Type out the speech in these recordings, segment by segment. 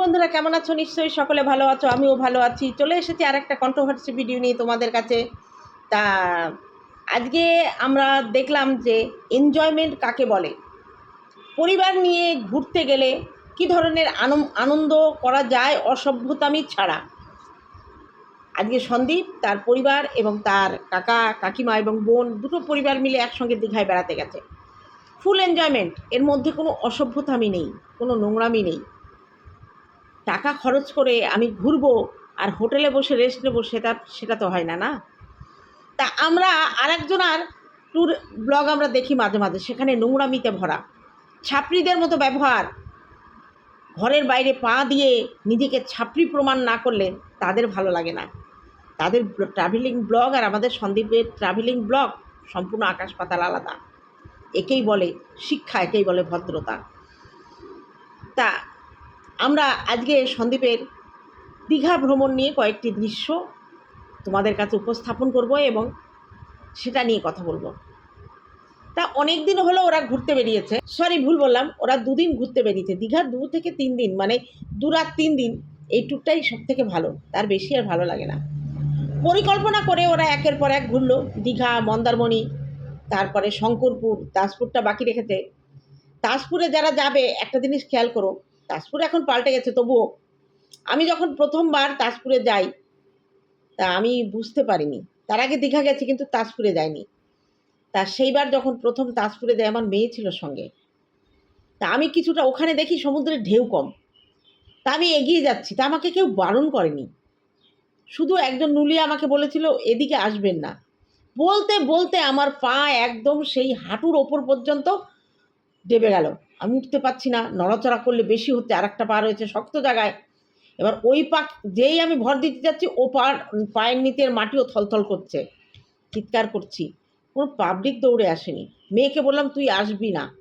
বন্ধুরা, কেমন আছো? নিশ্চয়ই সকলে ভালো আছো, আমিও ভালো আছি। চলে এসেছি আর একটা কন্ট্রোভার্সি ভিডিও নিয়ে তোমাদের কাছে। তা, আজকে আমরা দেখলাম যে এনজয়মেন্ট কাকে বলে? পরিবার নিয়ে ঘুরতে গেলে কি ধরনের আনন্দ করা যায় অসভ্যতামি ছাড়া? আজকে সন্দীপ, তার পরিবার এবং তার কাকা, কাকিমা এবং বোন দুটো পরিবার মিলে একসঙ্গে দীঘায় বেড়াতে গেছে। ফুল এনজয়মেন্ট এর মধ্যে কোনো অসভ্যতামি নেই, কোনো নোংরামি নেই। টাকা খরচ করে আমি ঘুরবো আর হোটেলে বসে রেস্ট নেব, সেটা সেটা তো হয় না না? তা আমরা আরেকজনার ট্যুর ব্লগ আমরা দেখি মাঝে মাঝে, সেখানে নোংরামিতে ভরা। ছাপড়িদের মতো ব্যবহার। ঘরের বাইরে পা দিয়ে নিজেকে ছাপড়ি প্রমাণ না করলে তাদের ভালো লাগে না। তাদের ট্রাভেলিং ব্লগ আর আমাদের সন্দীপের ট্রাভেলিং ব্লগ সম্পূর্ণ আকাশ পাতাল আলাদা। একেই বলে শিক্ষা, একেই বলে ভদ্রতা। তা আমরা আজকে সন্দীপের দীঘা ভ্রমণ নিয়ে কয়েকটি দৃশ্য তোমাদের কাছে উপস্থাপন করব এবং সেটা নিয়ে কথা বলব। তা অনেক দিন হলো ওরা ঘুরতে বেরিয়েছে। সরি ভুল বললাম। ওরা দুদিন ঘুরতে বেরিয়েছে। দীঘা দু থেকে তিন দিন মানে দু রাত তিন দিন, এই ট্যুরটাই সব থেকে ভালো। তার বেশি আর ভালো লাগে না। পরিকল্পনা করে ওরা একের পর এক ঘুরলো। দীঘা, মন্দারমণি, তারপরে শঙ্করপুর, দাসপুরটা বাকি রেখেছে। তাজপুরে যারা যাবে, একটা জিনিস খেয়াল করো তাজপুর এখন পাল্টে গেছে, তবুও। আমি যখন প্রথমবার তাজপুরে যাই, তা আমি বুঝতে পারিনি। তার আগে দীঘা গেছি কিন্তু তাজপুরে যাইনি। তা সেইবার যখন প্রথম তাজপুরে যাই, আমার মেয়ে ছিল সঙ্গে। তা আমি কিছুটা ওখানে দেখি সমুদ্রের ঢেউ কম। তা আমি এগিয়ে যাচ্ছি, তা আমাকে কেউ বারণ করেনি। শুধু একজন নুলিয়া আমাকে বলেছিল, এদিকে আসবেন না। বলতে বলতে আমার পা একদম সেই হাঁটুর ওপর পর্যন্ত ডেবে গেল। আমি উঠতে পারছি না, নড়াচড়া করলে বেশি হচ্ছে আর একটা পা রয়েছে শক্ত জায়গায়। এবার ওই পা, যেই আমি ভর দিতে যাচ্ছি, ও পা, পায়ের নিচের মাটিও থলথল করছে। চিৎকার করছি। কোনো পাবলিক দৌড়ে আসেনি। মেয়েকে বললাম, তুই আসবি না।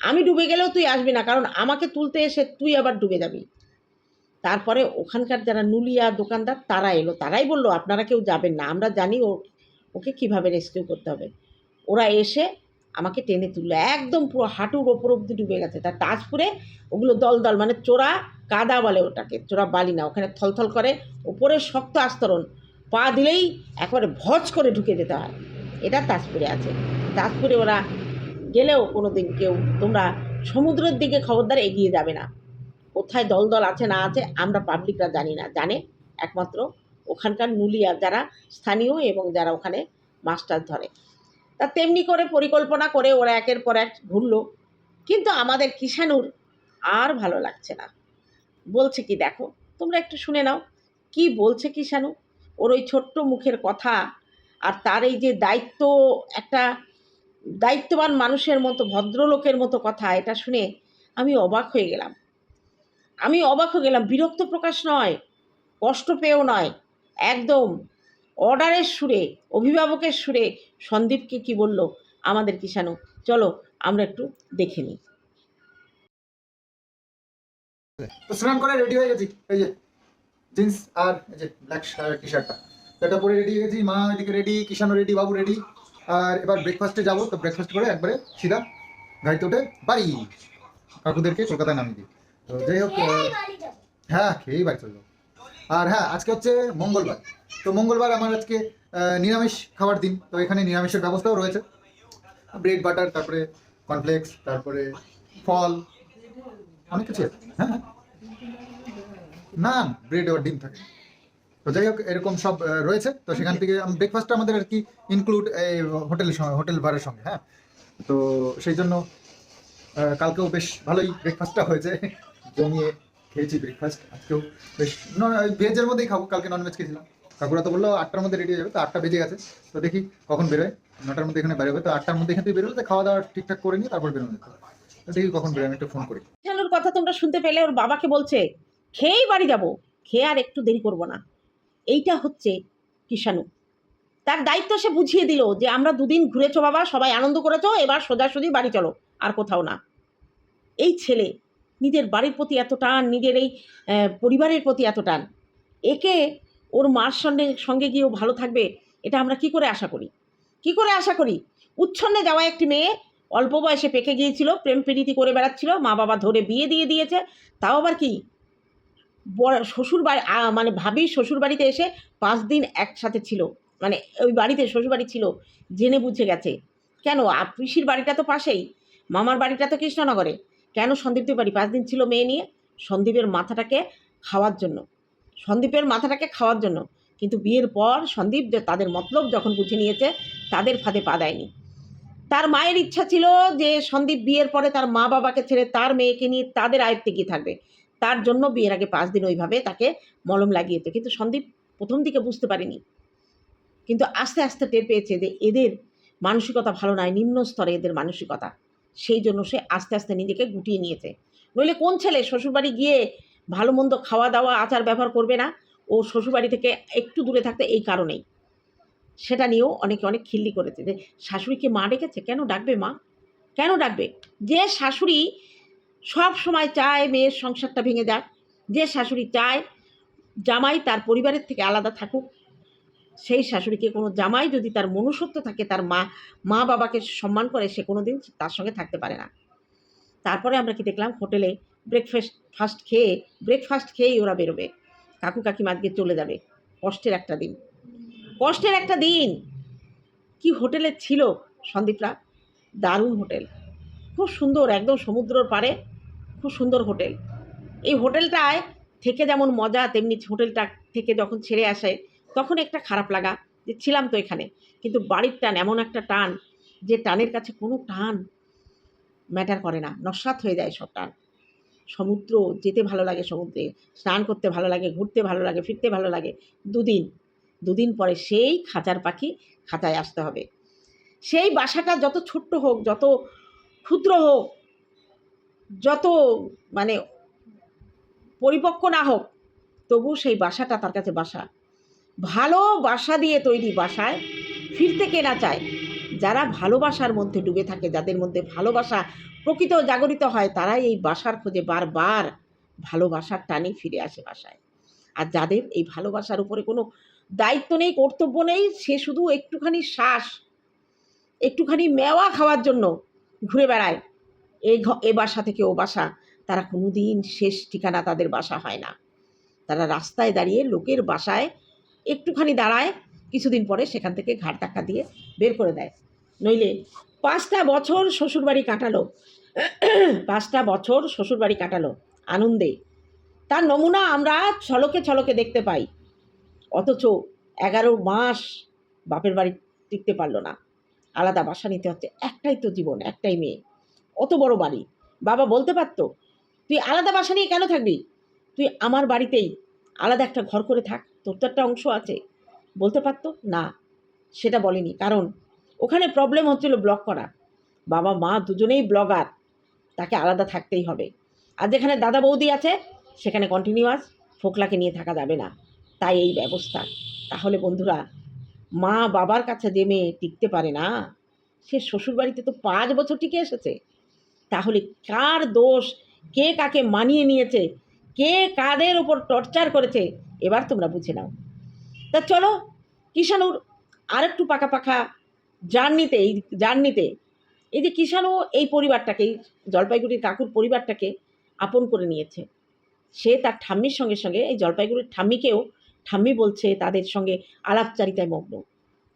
আমি ডুবে গেলেও তুই আসবি না, কারণ আমাকে তুলতে এসে তুই আবার ডুবে যাবি। তারপরে ওখানকার যারা নুলিয়া দোকানদার, তারা এলো। তারাই বলল, আপনারা কেউ যাবেন না। আমরা জানি ও, ওকে কীভাবে রেস্কিউ করতে হবে। ওরা এসে আমাকে টেনে তুললো। একদম পুরো হাঁটুর ওপর অব্দি ডুবে গেছে। তার তাজপুরে ওগুলো দল দল মানে চোরা কাদা বলে ওটাকে, চোরা বালি না, ওখানে থলথল করে। ওপরে শক্ত আস্তরণ। পা দিলেই একবারে ভজ করে ঢুকে যেতে হয়। এটা তাজপুরে আছে। তাজপুরে ওরা গেলেও কোনো দিন কেউ, তোমরা সমুদ্রের দিকে খবরদার এগিয়ে যাবে না। কোথায় দল দল আছে না আছে আমরা পাবলিকরা জানি না। জানে একমাত্র ওখানকার নুলিয়া যারা স্থানীয় এবং যারা ওখানে মাস্টার ধরে। তা তেমনি করে পরিকল্পনা করে ওরা একের পর এক ঘুরলো। কিন্তু আমাদের কিষানুর আর ভালো লাগছে না। বলছে কি, দেখো, তোমরা একটু শুনে নাও, কি বলছে কিষানু ওর ওই ছোট্ট মুখের কথা আর তার এই যে দায়িত্ব, একটা দায়িত্ববান মানুষের মতো, ভদ্রলোকের মতো কথা, এটা শুনে আমি অবাক হয়ে গেলাম। আমি অবাক হয়ে গেলাম, বিরক্ত প্রকাশ নয়, কষ্ট পেয়েও নয়, একদম অর্ডারের সুরে, অভিভাবকের সুরে সন্দীপকে কি বলল? আমাদের কিষানু চলো আমরা একটু দেখে নিই। স্নান করে রেডি হয়ে গেছি। এই যে জিন্স আর এই যে ব্ল্যাক টি শার্টটা এটা পরে রেডি হয়ে গেছি। মা এদিকে রেডি কিষানও রেডি বাবু রেডি আর এবার ব্রেকফাস্টে যাব। তো ব্রেকফাস্ট করে একবারে সিধা গাড়িতে উঠে বাড়ি। কাকুদেরকে কলকাতায় নামিয়ে দিই। তো যাই হোক হ্যাঁ খেয়েই বাড়ি চলল আর হ্যাঁ আজকে হচ্ছে মঙ্গলবার। তো মঙ্গলবার আমার আজকে নিরামিষ খাবার দিন। তো এখানে নিরামিষের ব্যবস্থাও রয়েছে। ব্রেড, বাটার, তারপরে কর্নফ্লেক্স তারপরে ফল। অনেক কিছু হ্যাঁ হ্যাঁ। না, ব্রেড আর ডিম থাকে। তো যাই হোক, এরকম সব রয়েছে। তো সেখান থেকে ব্রেকফাস্টটা আমাদের আর কি ইনক্লুড এই হোটেলের সঙ্গে, হোটেল বারের সঙ্গে হ্যাঁ। তো সেই জন্য কালকেও বেশ ভালোই ব্রেকফাস্টটা হয়েছে। জমিয়ে খেয়েছি ব্রেকফাস্ট আজকেও বেশ ভেজের মধ্যেই খাব, কালকে ননভেজ খেয়েছিলাম। কাকুরা তো বলল আটটার মধ্যে রেডি হয়ে যাবে, তো আটটা বেজে গেছে। তো দেখি কখন বেরোয়, নটার মধ্যে এখানে বেরোবে, তো আটটার মধ্যে এখান থেকে বেরোলে খাওয়া দাওয়া ঠিকঠাক করে নিয়ে তারপর বেরোনো যেতে দেখি কখন বেরোয় একটু ফোন করি। কিষানুর কথা তোমরা শুনতে পেলে, ওর বাবাকে বলছে, খেয়েই বাড়ি যাব, খেয়ে আর একটু দেরি করব না। এইটা হচ্ছে কিষানু। তার দায়িত্ব সে বুঝিয়ে দিল যে, আমরা দুদিন ঘুরেছো বাবা, সবাই আনন্দ করেছ, এবার সোজাসুজি বাড়ি চলো, আর কোথাও না। এই ছেলে নিজের বাড়ির প্রতি এত টান, নিজের এই পরিবারের প্রতি এত টান। একে ওর মার সঙ্গে সঙ্গে গিয়েও ভালো থাকবে, এটা আমরা কি করে আশা করি? কি করে আশা করি? উচ্ছন্নে যাওয়া একটি মেয়ে, অল্প বয়সে পেকে গিয়েছিল, প্রেম প্রীতি করে বেড়াচ্ছিল মা বাবা ধরে বিয়ে দিয়ে দিয়েছে, তাও আবার কি? শ্বশুর বাড়ি মানে ভাবি শ্বশুর বাড়িতে এসে পাঁচ দিন একসাথে ছিল মানে ওই বাড়িতে শ্বশুর বাড়ি ছিল, জেনে বুঝে গেছে। কেন? পিসির বাড়িটা তো পাশেই, মামার বাড়িটা তো কৃষ্ণনগরে। কেন সন্দীপদের বাড়ি? পাঁচ দিন ছিল মেয়ে নিয়ে সন্দীপের মাথাটাকে খাওয়ার জন্য। সন্দীপের মাথাটাকে খাওয়ার জন্য। কিন্তু বিয়ের পর সন্দীপ তাদের মতলব যখন বুঝে নিয়েছে, তাদের ফাঁদে পা দেয়নি। তার মায়ের ইচ্ছা ছিল যে সন্দীপ বিয়ের পরে তার মা বাবাকে ছেড়ে তার মেয়েকে নিয়ে তাদের আয়ত্তে গিয়ে থাকবে। তার জন্য বিয়ের আগে পাঁচ দিন ওইভাবে তাকে মলম লাগিয়েছে কিন্তু সন্দীপ প্রথম দিকে বুঝতে পারেনি। কিন্তু আস্তে আস্তে টের পেয়েছে যে এদের মানসিকতা ভালো নয় নিম্ন স্তরে এদের মানসিকতা। সেই জন্য সে আস্তে আস্তে নিজেকে গুটিয়ে নিয়েছে। নইলে কোন ছেলে শ্বশুরবাড়ি গিয়ে ভালো মন্দ খাওয়া দাওয়া, আচার ব্যবহার করবে না? ও শ্বশুরবাড়ি থেকে একটু দূরে থাকতে এই কারণেই। সেটা নিয়েও অনেকে অনেক খিল্লি করেছে যে শাশুড়িকে মা ডেকেছে? কেন ডাকবে মা? কেন ডাকবে? যে শাশুড়ি সব সময় চায় মেয়ের সংসারটা ভেঙে যাক, যে শাশুড়ি চায় জামাই তার পরিবারের থেকে আলাদা থাকুক সেই শাশুড়িকে কোনো জামাই যদি তার মনুষ্যত্ব থাকে, তার মা মা বাবাকে সম্মান করে, সে কোনো দিন তার সঙ্গে থাকতে পারে না। তারপরে আমরা কি দেখলাম? হোটেলে ব্রেকফাস্ট ফাস্ট খেয়ে ব্রেকফাস্ট খেয়েই ওরা বেরোবে। কাকু কাকিমা আজকে চলে যাবে, কষ্টের একটা দিন। কষ্টের একটা দিন! কি হোটেলে ছিল সন্দীপরা? দারুণ হোটেল। খুব সুন্দর, একদম সমুদ্রর পাড়ে, খুব সুন্দর হোটেল। এই হোটেলটায় থেকে যেমন মজা, তেমনি হোটেলটা থেকে যখন ছেড়ে আসে তখন একটা খারাপ লাগা যে ছিলাম তো এখানে। কিন্তু বাড়ির টান এমন একটা টান যে টানের কাছে কোনো টান ম্যাটার করে না। নস্বাত হয়ে যায় সব টান। সমুদ্র যেতে ভালো লাগে সমুদ্রে, স্নান করতে ভালো লাগে, ঘুরতে ভালো লাগে, ফিরতে ভালো লাগে, দুদিন। দুদিন পরে সেই খাঁচার পাখি খাঁচায় আসতে হবে। সেই বাসাটা যত ছোট্ট হোক, যত ক্ষুদ্র হোক, যত মানে পরিপক্ক না হোক তবু সেই বাসাটা তার কাছে বাসা। ভালো বাসা দিয়ে তৈরি বাসায় ফিরতে কেনা চায়? যারা ভালোবাসার মধ্যে ডুবে থাকে, যাদের মধ্যে ভালোবাসা প্রকৃত জাগরিত হয়, তারাই এই বাসার খোঁজে বারবার ভালোবাসার টানে ফিরে আসে বাসায়। আর যাদের এই ভালোবাসার উপরে কোনো দায়িত্ব নেই, কর্তব্য নেই, সে শুধু একটুখানি শ্বাস, একটুখানি মেওয়া খাওয়ার জন্য ঘুরে বেড়ায়। এই এ বাসা থেকে ও বাসা, তারা কোনো দিন শেষ ঠিকানা তাদের বাসা হয় না। তারা রাস্তায় দাঁড়িয়ে লোকের বাসায় একটুখানি দাঁড়ায়, কিছুদিন পরে সেখান থেকে ঘাট ধাক্কা দিয়ে বের করে দেয়। নইলে পাঁচটা বছর শ্বশুরবাড়ি কাটালো। পাঁচটা বছর শ্বশুরবাড়ি কাটালো আনন্দে। তার নমুনা আমরা ছলকে ছলকে দেখতে পাই। অথচ এগারো মাস বাপের বাড়ি টিকতে পারল না। আলাদা বাসা নিতে হচ্ছে। একটাই তো জীবন, একটাই মেয়ে। অত বড় বাড়ি। বাবা বলতে পারতো, তুই আলাদা বাসা নিয়ে কেন থাকবি? তুই আমার বাড়িতেই আলাদা একটা ঘর করে থাক। তোর তো একটা অংশ আছে। বলতে পারতো? না, সেটা বলেনি। কারণ ওখানে প্রবলেম হচ্ছিল ব্লগ করা। বাবা মা দুজনেই ব্লগার তাকে আলাদা থাকতেই হবে। আর যেখানে দাদা বৌদি আছে, সেখানে কন্টিনিউয়াস ফোকলাকে নিয়ে থাকা যাবে না। তাই এই ব্যবস্থা। তাহলে বন্ধুরা, মা বাবার কাছে যে মেয়ে টিকতে পারে না, সে শ্বশুরবাড়িতে তো পাঁচ বছর টিকে এসেছে। তাহলে কার দোষ? কে কাকে মানিয়ে নিয়েছে? কে কাদের ওপর টর্চার করেছে? এবার তোমরা বুঝে নাও। তা চলো, কিষাণুর আরেকটু পাকা পাকা জার্নিতে, এই জার্নিতে। এই যে কিষাণু এই পরিবারটাকে, এই জলপাইগুড়ির কাকুর পরিবারটাকে আপন করে নিয়েছে। সে তার ঠাম্মির সঙ্গে সঙ্গে, এই জলপাইগুড়ির ঠাম্মিকেও ঠাম্মি বলছে তাদের সঙ্গে আলাপচারিতায় মগ্ন।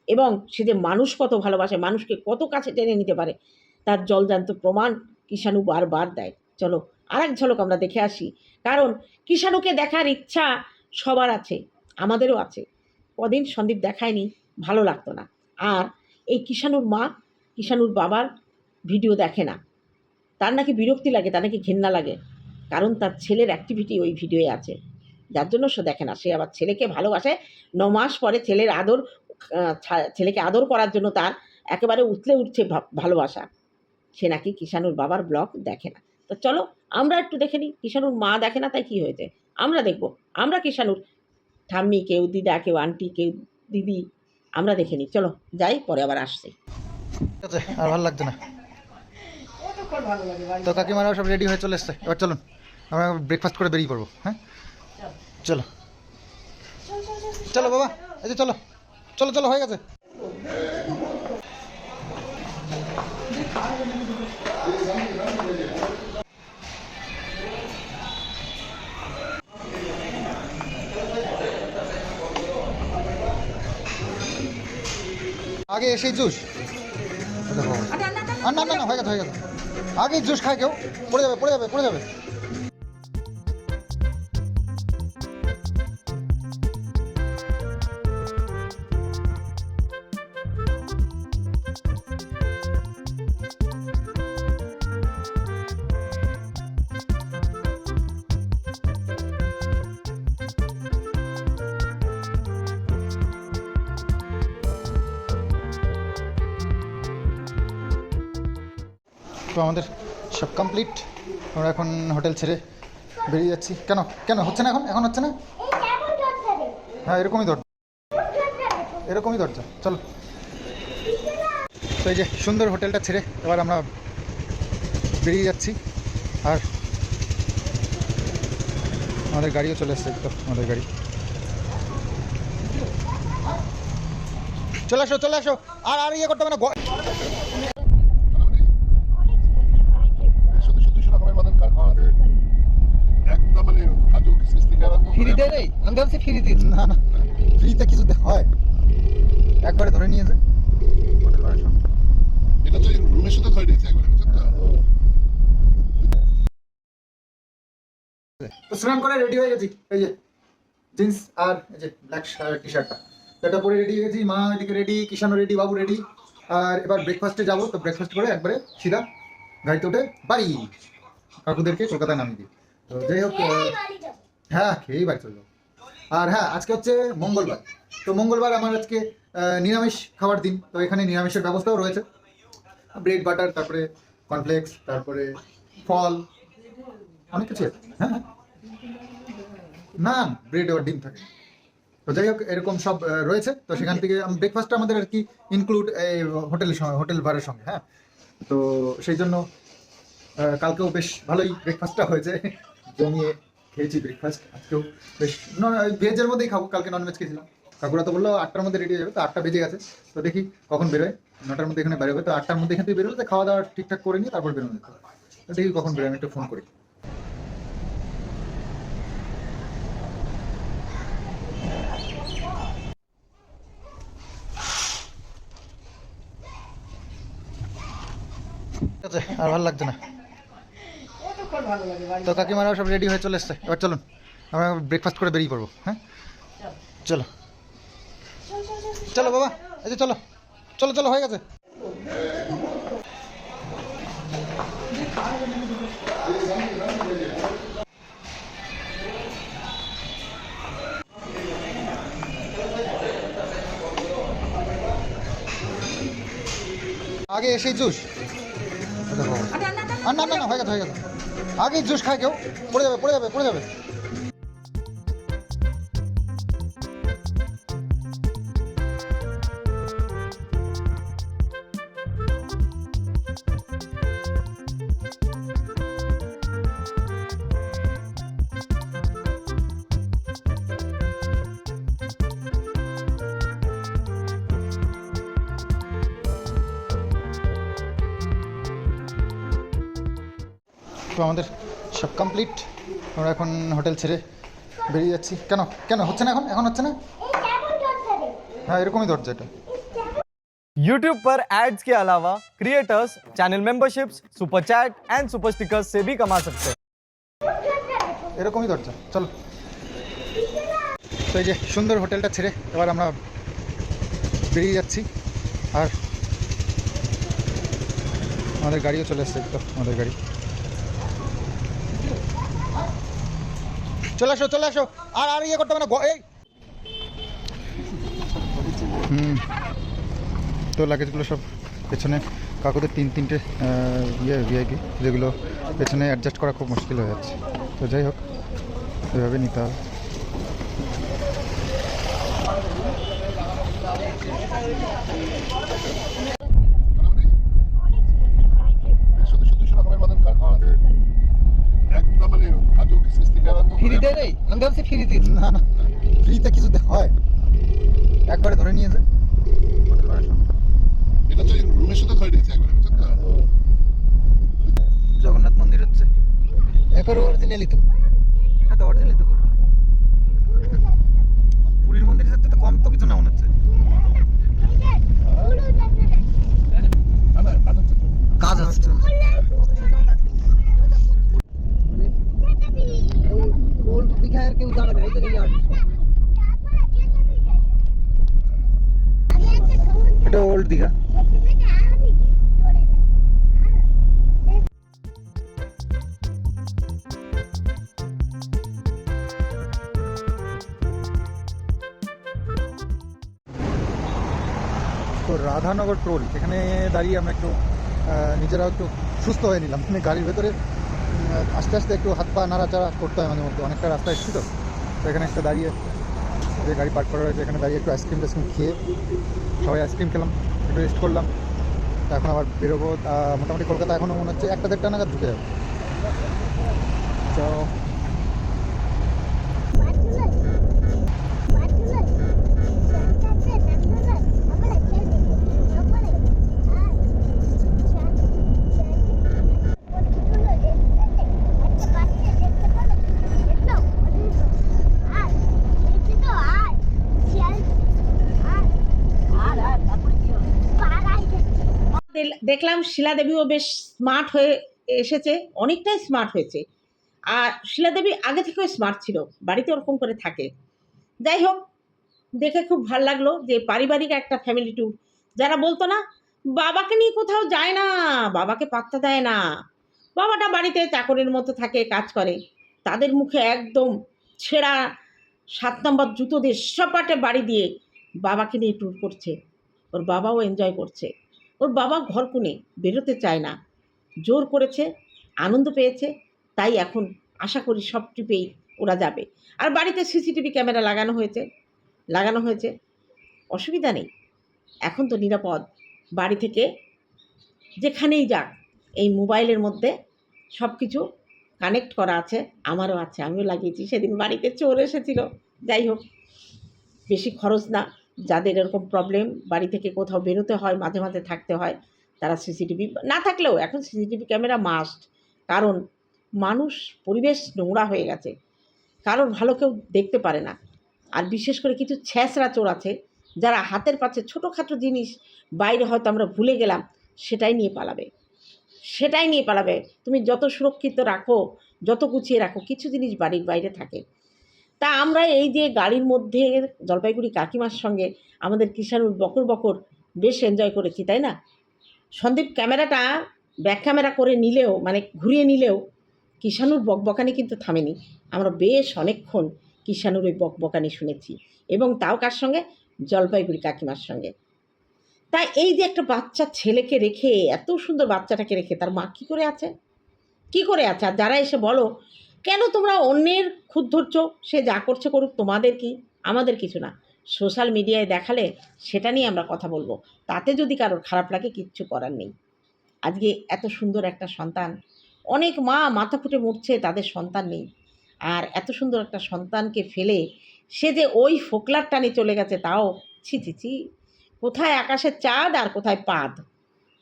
এবং সে যে মানুষ কত ভালোবাসে, মানুষকে কত কাছে টেনে নিতে পারে, তার জলজান্ত প্রমাণ কিষাণু বারবার দেয়। চলো আর এক ঝলক আমরা দেখে আসি। কারণ কিষাণুকে দেখার ইচ্ছা সবার আছে, আমাদেরও আছে। কদিন সন্দীপ দেখায়নি, ভালো লাগতো না। আর এই কিষাণুর মা, কিষাণুর বাবার ভিডিও দেখে না। তার নাকি বিরক্তি লাগে, তার নাকি ঘেন্না লাগে। কারণ তার ছেলের অ্যাক্টিভিটি ওই ভিডিওয়ে আছে। যার জন্য সে দেখে না, সে আবার ছেলেকে ভালোবাসে। ন মাস পরে ছেলের আদর ছেলেকে আদর করার জন্য তার একেবারে উতলে উঠছে ভালোবাসা। সে নাকি কিষাণুর বাবার ব্লগ দেখে না। তো চলো আমরা একটু দেখে নিই। কিষাণুর মা দেখে না, তাই কি হয়েছে? আমরা দেখব। আমরা কিষাণুর ঠাম্মি, কেউ দিদা, কেউ আন্টি, কেউ দিদি, আমরা দেখে নিই। চলো, যাই, পরে আবার আসছি। আর ভালো লাগছে না। তো কাকিমারাও সব রেডি হয়ে চলে এসছে। এবার চলুন, আমরা ব্রেকফাস্ট করে বেরিয়ে পড়ব হ্যাঁ? চলো। চলো বাবা, এই যে চলো। চলো চলো, হয়ে গেছে। আগে এসে জুস। আর না না না, হয়ে গেছে হয়ে গেছে। আগে জুস খায় কেউ। পড়ে যাবে পড়ে যাবে পড়ে যাবে। কমপ্লিট আমরা এখন হোটেল ছেড়ে বেরিয়ে যাচ্ছি। কেন? কেন? হচ্ছে না এখন? এখন হচ্ছে না? হ্যাঁ এরকমই দরজা। এরকমই দরজা। চলো। তো এই যে সুন্দর হোটেলটা ছেড়ে এবার আমরা বেরিয়ে যাচ্ছি। আর আমাদের গাড়িও চলে এসছে তো আমাদের গাড়ি। চলে আসো চলে আসো। আর আর ইয়ে করতে হবে না গ- শুধু শুধু সেরকমের মতন কার খাওয়া যায় একদম মানে আজও কিসমিস থেকে আরম্ভ করে ফ্রি দেয় নাই আমি ভাবছি ফ্রি দিন। না না ফ্রিতে কিছু দে- হয়। একবারে ধরে নিয়ে যায় এটা তো রুমের সাথে ধরে একবার তো স্নান করে রেডি হয়ে গেছি। এই যে জিন্স আর এই যে ব্ল্যাক টি। শার্টটা এটা পরে রেডি হয়ে গেছি মা এদিকে রেডি কিষানও রেডি বাবু রেডি আর এবার ব্রেকফাস্টে যাব তো ব্রেকফাস্ট করে একবারে সিধা গাড়িতে উঠে বাড়ি। কাকুদেরকে কলকাতায় নামিয়ে দিই। তো যাই হোক হ্যাঁ খেয়েই বাড়ি চলে যাব। আর হ্যাঁ আজকে হচ্ছে মঙ্গলবার। তো মঙ্গলবার আমার আজকে নিরামিষ খাবার দিন। তো এখানে নিরামিষের ব্যবস্থাও রয়েছে। ব্রেড, বাটার, তারপরে কর্নফ্লেক্স তারপরে ফল, অনেক কিছু। হ্যাঁ হ্যাঁ। না, ব্রেড আর ডিম থাকে। তো যাই হোক, এরকম সব রয়েছে। তো সেখান থেকে ব্রেকফাস্টটা আমাদের আর কি ইনক্লুড এই হোটেলের সঙ্গে হোটেল ভাড়ার সঙ্গে হ্যাঁ। তো সেই জন্য কালকেও বেশ ভালোই ব্রেকফাস্টটা হয়েছে। জমিয়ে খেয়েছি ব্রেকফাস্ট আজকেও বেশ। ভেজের মধ্যেই খাব, কালকে ননভেজ খেয়েছিলাম। কাকুরা তো বলল আটটার মধ্যে রেডি হয়ে যাবে, তো আটটা বেজে গেছে। তো দেখি কখন বেরোয়। নটার মধ্যে এখানে বেরোবে, তো আটটার মধ্যে এখান থেকে বেরোলে তো খাওয়া দাওয়া ঠিকঠাক করে নিয়ে তারপর বেরোনো তো দেখি কখন বেরোয়, আমি একটু ফোন করি। আর ভালো লাগছে না। তো কাকিমারাও সব রেডি হয়ে চলে এসছে। এবার চলুন আমরা ব্রেকফাস্ট করে বেরিয়ে পড়ব হ্যাঁ? চলো। চলো বাবা এই যে চলো। চলো চলো হয়ে গেছে। আগে এসেই জুস আর না না না, হয়ে গেছে হয়ে গেছে। আগে জুস খায় কেউ, পড়ে যাবে পড়ে যাবে পড়ে যাবে। সব কমপ্লিট আমরা এখন হোটেল ছেড়ে বেরিয়ে যাচ্ছি কেন কেন হচ্ছে না এখন এখন হচ্ছে না হ্যাঁ এরকমই দরজা এটা YouTube पर एड्स के अलावा creators channel memberships super chat and super stickers से भी कमा सकते हैं এরকমই দরজা চলো তো এই যে সুন্দর হোটেলটা ছেড়ে এবার আমরা বেরিয়ে যাচ্ছি আর আমাদের গাড়িও চলে এসছে তো আমাদের গাড়ি চলে আসো চলে আসো। আর আর ইয়ে করতে হবে না এই। হুম। তো লাগেজগুলো সব পেছনে। কাকুদের তিন, তিনটে ইয়ে ভিআইপি যেগুলো পেছনে অ্যাডজাস্ট করা খুব মুশকিল হয়ে যাচ্ছে। তো যাই হোক, এভাবে নিতে হবে। ভাবছি ফ্রিতে না না ফ্রিতে কিছুতে হয় একবারে ধরে নিয়ে যায় এটা জগন্নাথ মন্দির হচ্ছে একবার অরিজিনালি তো হ্যাঁ তো অরিজিনালি তো পুরীর মন্দির সাথে তো কম তো কিছু না মনে হচ্ছে কাজ আসছে এটা ওল্ড দীঘা তো রাধানগর টোল এখানে দাঁড়িয়ে আমরা একটু আহ, নিজেরাও একটু সুস্থ হয়ে নিলাম। মানে গাড়ির ভেতরে উম, আস্তে আস্তে একটু হাত পা নাড়াচাড়া করতে হয় মাঝে মধ্যে। অনেকটা রাস্তা এসেছি তো তো এখানে একটা দাঁড়িয়ে যে গাড়ি পার্ক করা রয়েছে, এখানে দাঁড়িয়ে একটু আইসক্রিম টাইসক্রিম খেয়ে সবাই আইসক্রিম খেলাম, একটু রেস্ট করলাম। এখন আবার বেরোবো। মোটামুটি কলকাতা এখনও মনে হচ্ছে একটা দেড়টা নাগাদ ঢুকে যাবে। তো দেল- দেখলাম শিলা দেবীও বেশ স্মার্ট হয়ে এসেছে, অনেকটাই স্মার্ট হয়েছে। আর শিলা দেবী আগে থেকেও স্মার্ট ছিল, বাড়িতে ওরকম করে থাকে। যাই হোক, দেখে খুব ভালো লাগল যে পারিবারিক একটা ফ্যামিলি ট্যুর যারা বলতো না, বাবাকে নিয়ে কোথাও যায় না, বাবাকে পাত্তা দেয় না। বাবাটা বাড়িতে চাকরের মতো থাকে, কাজ করে। তাদের মুখে একদম ছেঁড়া সাত নম্বর জুতো দিয়ে সপাটে বাড়ি দিয়ে বাবাকে নিয়ে ট্যুর করছে। ওর বাবাও এনজয় করছে। ওর বাবা ঘর কোণে বেরোতে চায় না। জোর করেছে, আনন্দ পেয়েছে, তাই এখন আশা করি সব ট্রিপেই ওরা যাবে। আর বাড়িতে সিসিটিভি ক্যামেরা লাগানো হয়েছে লাগানো হয়েছে। অসুবিধা নেই। এখন তো নিরাপদ। বাড়ি থেকে যেখানেই যাক, এই মোবাইলের মধ্যে সব কিছু কানেক্ট করা আছে, আমারও আছে, আমিও লাগিয়েছি। সেদিন বাড়িতে চোর এসেছিল। যাই হোক, বেশি খরচ না। যাদের এরকম প্রবলেম বাড়ি থেকে কোথাও বেরোতে হয়, মাঝে মাঝে থাকতে হয়, তারা সিসিটিভি না থাকলেও এখন সিসিটিভি ক্যামেরা মাস্ট কারণ মানুষ, পরিবেশ নোংরা হয়ে গেছে। কারোর ভালো কেউ দেখতে পারে না। আর বিশেষ করে কিছু ছ্যাঁচড়া চোর আছে, যারা হাতের পাশে ছোটোখাটো জিনিস বাইরে হয়তো আমরা ভুলে গেলাম, সেটাই নিয়ে পালাবে। সেটাই নিয়ে পালাবে। তুমি যত সুরক্ষিত রাখো, যত গুছিয়ে রাখো, কিছু জিনিস বাড়ির বাইরে থাকে। তা আমরা এই যে গাড়ির মধ্যে জলপাইগুড়ি কাকিমার সঙ্গে আমাদের কিষানুর বকর বকর বেশ এনজয় করেছি, তাই না? সন্দীপ, ক্যামেরাটা ব্যাক ক্যামেরা করে নিলেও মানে ঘুরিয়ে নিলেও কিষানুর বকবকানি কিন্তু থামেনি। আমরা বেশ অনেকক্ষণ কিষানুর ওই বকবকানি শুনেছি এবং তাও কার সঙ্গে? জলপাইগুড়ি কাকিমার সঙ্গে। তাই এই যে একটা বাচ্চা ছেলেকে রেখে, এত সুন্দর বাচ্চাটাকে রেখে, তার মা কী করে আছে? কি করে আছে? আর যারা এসে বলো কেন তোমরা অন্যের খুদ ধরছ? সে যা করছে করুক, তোমাদের কি? আমাদের কিছু না। সোশ্যাল মিডিয়ায় দেখালে সেটা নিয়ে আমরা কথা বলব। তাতে যদি কারোর খারাপ লাগে, কিচ্ছু করার নেই। আজকে এত সুন্দর একটা সন্তান। অনেক মা মাথা ফুটে মরছে, তাদের সন্তান নেই। আর এত সুন্দর একটা সন্তানকে ফেলে সে যে ওই ফোকলার টানে চলে গেছে, তাও ছি ছি ছি। কোথায় আকাশের চাঁদ আর কোথায় পাদ?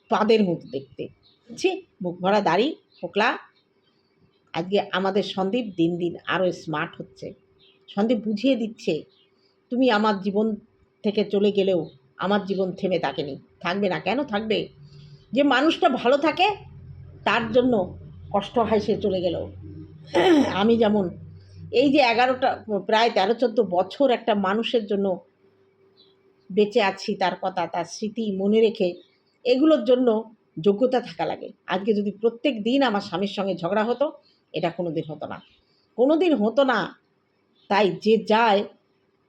পাদের মুখ দেখতে। ছি, মুখ ভরা দাড়ি, ফোকলা। আজকে আমাদের সন্দীপ দিন দিন আরও স্মার্ট হচ্ছে। সন্দীপ বুঝিয়ে দিচ্ছে, তুমি আমার জীবন থেকে চলে গেলেও আমার জীবন থেমে থাকেনি। থাকবে না। কেন থাকবে? যে মানুষটা ভালো থাকে, তার জন্য কষ্ট হয় সে চলে গেলেও। আমি যেমন, এই যে এগারোটা, প্রায় তেরো, চোদ্দ বছর একটা মানুষের জন্য বেঁচে আছি, তার কথা, তার স্মৃতি মনে রেখে, এগুলোর জন্য যোগ্যতা থাকা লাগে। আজকে যদি প্রত্যেক দিন আমার স্বামীর সঙ্গে ঝগড়া হতো এটা কোনো দিন হতো না। কোনো দিন হতো না। তাই যে যায়,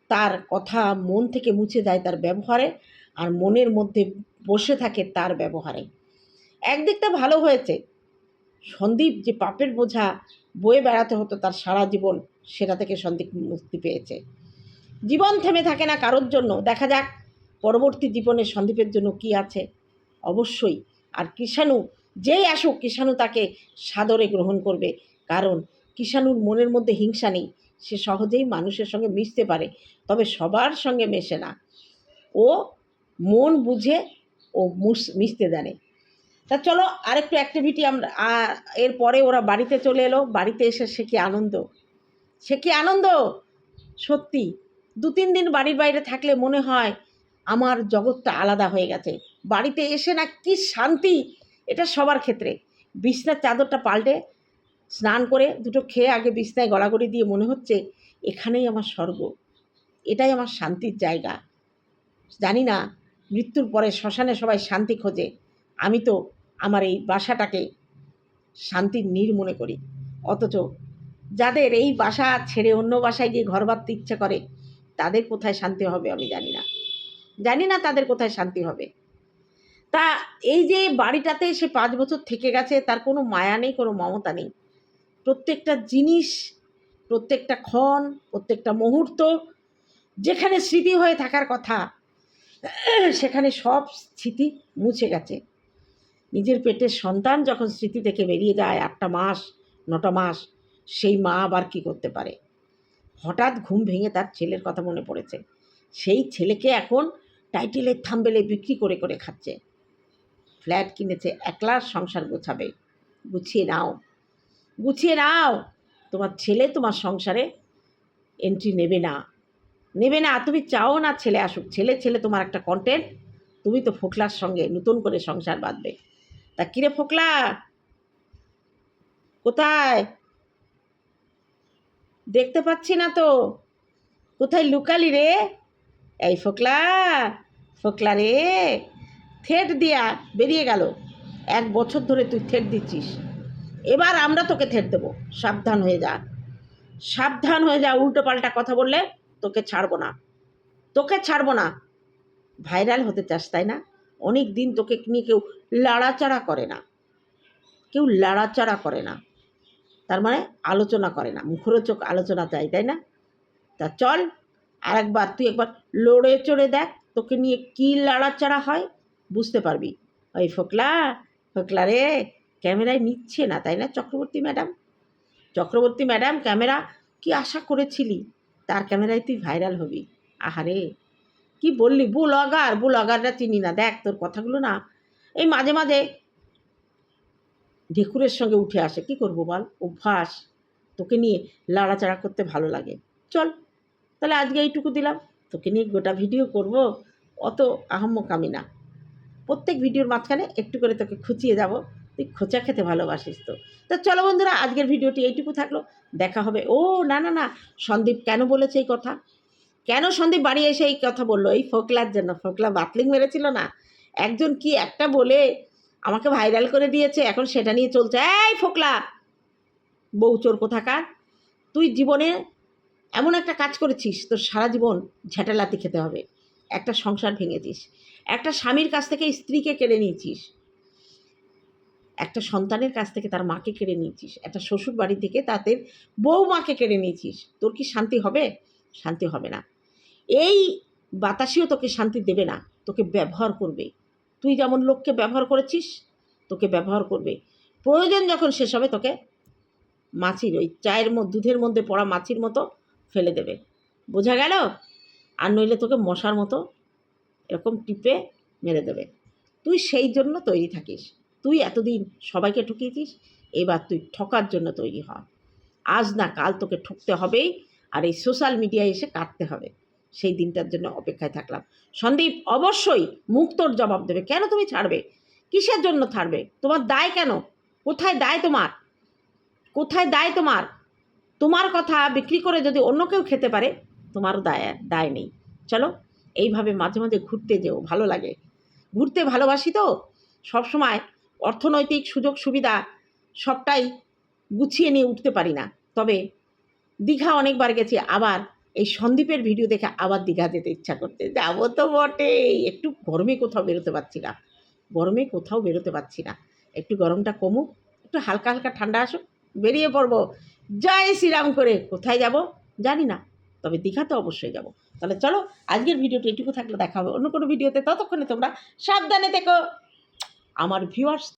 তার কথা মন থেকে মুছে যায় তার ব্যবহারে আর মনের মধ্যে বসে থাকে তার ব্যবহারে। একদিকটা ভালো হয়েছে। সন্দীপ যে পাপের বোঝা বয়ে বেড়াতে হতো তার সারা জীবন, সেটা থেকে সন্দীপ মুক্তি পেয়েছে। জীবন থেমে থাকে না কারোর জন্য। দেখা যাক পরবর্তী জীবনে সন্দীপের জন্য কি আছে। অবশ্যই। আর কিষাণু, যেই আসুক, কিষাণু তাকে সাদরে গ্রহণ করবে। কারণ কিষাণুর মনের মধ্যে হিংসা নেই। সে সহজেই মানুষের সঙ্গে মিশতে পারে, তবে সবার সঙ্গে মেশে না। ও মন বুঝে ও মিশতে জানে। তা চলো আরেকটু অ্যাক্টিভিটি আমরা, আ- এরপরে ওরা বাড়িতে চলে এলো। বাড়িতে এসে সে কি আনন্দ? সে কি আনন্দ? সত্যি। দু তিন দিন বাড়ির বাইরে থাকলে মনে হয় আমার জগৎটা আলাদা হয়ে গেছে। বাড়িতে এসে না কি শান্তি! এটা সবার ক্ষেত্রে। বিছনার চাদরটা পাল্টে স্নান করে দুটো খেয়ে আগে বিছনায় গড়াগড়ি দিয়ে মনে হচ্ছে এখানেই আমার স্বর্গ। এটাই আমার শান্তির জায়গা। জানি না, মৃত্যুর পরে শ্মশানে সবাই শান্তি খোঁজে। আমি তো আমার এই বাসাটাকে শান্তির নীর মনে করি। অথচ যাদের এই বাসা ছেড়ে অন্য বাসায় গিয়ে ঘর বাঁধতে ইচ্ছে করে, তাদের কোথায় শান্তি হবে আমি জানি না। জানি না তাদের কোথায় শান্তি হবে। তা এই যে বাড়িটাতে সে পাঁচ বছর থেকে গেছে, তার কোনো মায়া নেই, কোনো মমতা নেই। প্রত্যেকটা জিনিস, প্রত্যেকটা ক্ষণ, প্রত্যেকটা মুহূর্ত, যেখানে স্মৃতি হয়ে থাকার কথা, সেখানে সব স্মৃতি মুছে গেছে। নিজের পেটের সন্তান যখন স্মৃতি থেকে বেরিয়ে যায় আটটা মাস, নটা মাস, সেই মা আবার কী করতে পারে? হঠাৎ ঘুম ভেঙে তার ছেলের কথা মনে পড়েছে। সেই ছেলেকে এখন টাইটেলের থাম্বেলে বিক্রি করে করে খাচ্ছে। ফ্ল্যাট কিনেছে একলার সংসার গোছাবে। গুছিয়ে নাও। গুছিয়ে নাও। তোমার ছেলে তোমার সংসারে এন্ট্রি নেবে না। নেবে না, তুমি চাও না ছেলে আসুক। ছেলে ছেলে তোমার একটা কন্টেন্ট তুমি তো ফোকলার সঙ্গে নতুন করে সংসার বাঁধবে। তা কিরে ফোকলা? কোথায়? দেখতে পাচ্ছি না তো। কোথায় লুকালি রে? এই ফোকলা ফোকলা রে। থেট দিয়া বেরিয়ে গেল। এক বছর ধরে তুই থেট দিচ্ছিস। এবার আমরা তোকে থেট দেবো। সাবধান হয়ে যা। সাবধান হয়ে যা উল্টো পাল্টা কথা বললে তোকে ছাড়বো না। তোকে ছাড়বো না। ভাইরাল হতে চাস, তাই না? অনেক দিন তোকে নিয়ে কেউ লাড়াচাড়া করে না। কেউ লাড়াচাড়া করে না। তার মানে আলোচনা করে না। মুখরোচক আলোচনা চাই, তাই না? তা চল আর একবার তুই একবার লড়ে চড়ে দেখ, তোকে নিয়ে কী লাড়াচাড়া হয়। বুঝতে পারবি। ওই ফোকলা ফোকলা রে ক্যামেরায় নিচ্ছে না, তাই না Chakraborty madam? Chakraborty madam, camera কি আশা করেছিলি? তার ক্যামেরায় তুই ভাইরাল হবি। আহারে, কি বললি? বুলগার বুলগাররা চিনি না। দেখ, তোর কথাগুলো না, এই মাঝে মাঝে ঢেকুরের সঙ্গে উঠে আসে। কি করব বল? অভ্যাস। তোকে নিয়ে লাড়াচাড়া করতে ভালো লাগে। চল, তাহলে আজকে এইটুকু দিলাম। তোকে নিয়ে গোটা ভিডিও করব, অত আহম্মক আমি না। প্রত্যেক ভিডিওর মাঝখানে একটু করে তোকে খুঁচিয়ে যাব তুই খোঁচা খেতে ভালোবাসিস তো। তো চলো বন্ধুরা, আজকের ভিডিওটি এইটুকু থাকল। দেখা হবে। ও, না না না, সন্দীপ কেন বলেছে এই কথা? কেন সন্দীপ বাড়ি এসে এই কথা বলল? এই ফোকলার জন্য, ফোকলা বাতলিং মেরেছিল না? একজন কি একটা বলে আমাকে ভাইরাল করে দিয়েছে, এখন সেটা নিয়ে চলছে। এই ফোকলা, বউ চোর কোথাকার? তুই জীবনে এমন একটা কাজ করেছিস, তোর সারা জীবন ঝাঁটালাতি খেতে হবে। একটা সংসার ভেঙেছিস। একটা স্বামীর কাছ থেকে স্ত্রীকে কেড়ে নিয়েছিস। একটা সন্তানের কাছ থেকে তার মাকে কেড়ে নিয়েছিস, একটা শ্বশুর বাড়ি থেকে তাদের বউ মাকে কেড়ে নিয়েছিস, তোর কি শান্তি হবে? শান্তি হবে না। এই বাতাসিও তোকে শান্তি দেবে না, তোকে ব্যবহার করবে। তুই যেমন লোককে ব্যবহার করেছিস, তোকে ব্যবহার করবে। প্রয়োজন যখন শেষ হবে তোকে মাছির ওই চায়ের দুধের মধ্যে পড়া মাছির মতো ফেলে দেবে। বোঝা গেল? আর নইলে তোকে মশার মতো এরকম টিপে মেরে দেবে। তুই সেই জন্য তৈরি থাকিস। তুই এতদিন সবাইকে ঠকিয়েছিস, এবার তুই ঠকার জন্য তৈরি হ। আজ না কাল তোকে ঠকতে হবেই, আর এই সোশ্যাল মিডিয়ায় এসে কাটতে হবে। সেই দিনটার জন্য অপেক্ষায় থাকলাম। সন্দীপ, অবশ্যই মুক্তর জবাব দেবে। কেন তুমি ছাড়বে? কিসের জন্য ছাড়বে? তোমার দায় কেন? কোথায় দায় তোমার? কোথায় দায় তোমার? তোমার কথা বিক্রি করে যদি অন্য কেউ খেতে পারে, তোমারও দায় দায় নেই। চলো, এইভাবে মাঝে মাঝে ঘুরতে যেও, ভালো লাগে। ঘুরতে ভালোবাসি তো? সবসময় অর্থনৈতিক সুযোগ সুবিধা সবটাই গুছিয়ে নিয়ে উঠতে পারি না। তবে দীঘা অনেকবার গেছি, আবার এই সন্দীপের ভিডিও দেখে আবার দীঘা যেতে ইচ্ছা করতে যাব তো বটেই। একটু গরমে কোথাও বেরোতে পারছি না। গরমে কোথাও বেরোতে পারছি না। একটু গরমটা কমুক, একটু হালকা হালকা ঠান্ডা আসুক, বেরিয়ে পড়ব। জয় শ্রীরাম করে। কোথায় যাব? জানি না। তবে দীঘাতে অবশ্যই যাব। তাহলে চলো, আজকের ভিডিওটা এটুকু থাকলে। দেখা হবে অন্য কোনো ভিডিওতে ততক্ষণে তোমরা সাবধানে থেকো। আমার ভিউয়ার্স